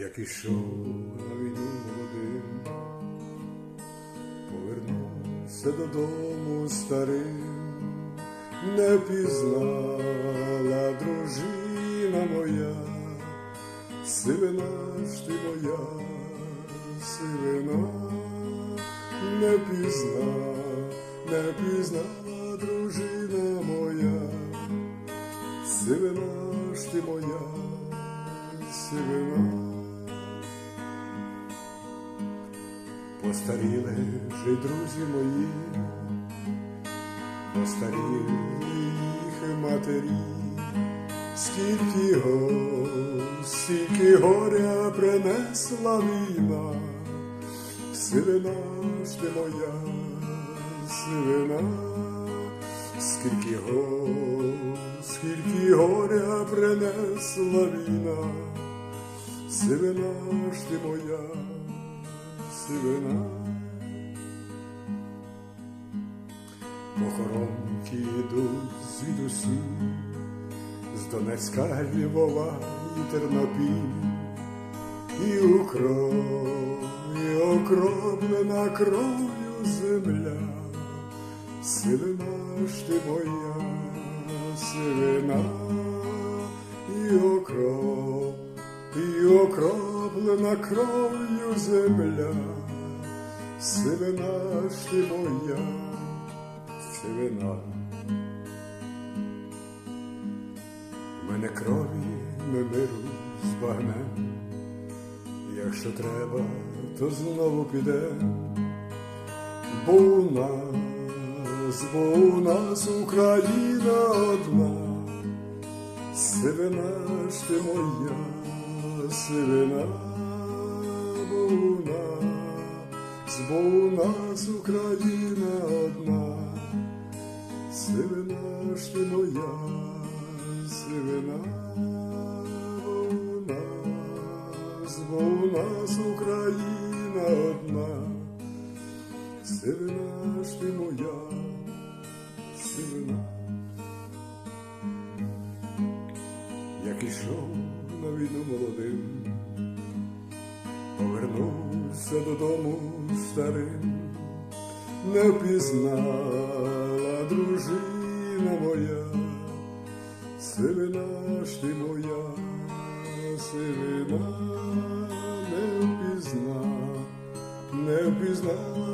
як ішов на війну молодим, повернувся додому старим, не пізнала дружина моя, сивина ж ти моя, сивина, не пізна, не пізнала дружина моя, сивина ж ти моя, сивина. Постаріли вже друзі мої, постаріли їх матері, скільки го, скільки горя принесла війна, сивина ж ти моя, сивина, скільки го, скільки горя принесла війна, сивина ж ти моя сивина. Похоронки йдуть звідусі, з Донецька, Львова і Тернопіль, і укров, і окроплена кров'ю земля, сивина ж ти моя, сивина, і окроп, і окроплена кров'ю земля, сивина ж ти моя, сивина. Мене крові не миру з багнем, якщо треба, то знову піде, бо у нас, бо у нас Україна одна, сивина ж ти моя, сивина, бо у нас, бо у нас Україна одна, сивина ж ти моя, сивина, у нас, бо у нас Україна одна, сивина ж ти моя, сивина. як ішов на війну молодим, повернувся додому старим, не впізнала дружина моя, сивина ж ти моя, сивина, не впізна, не впізнала.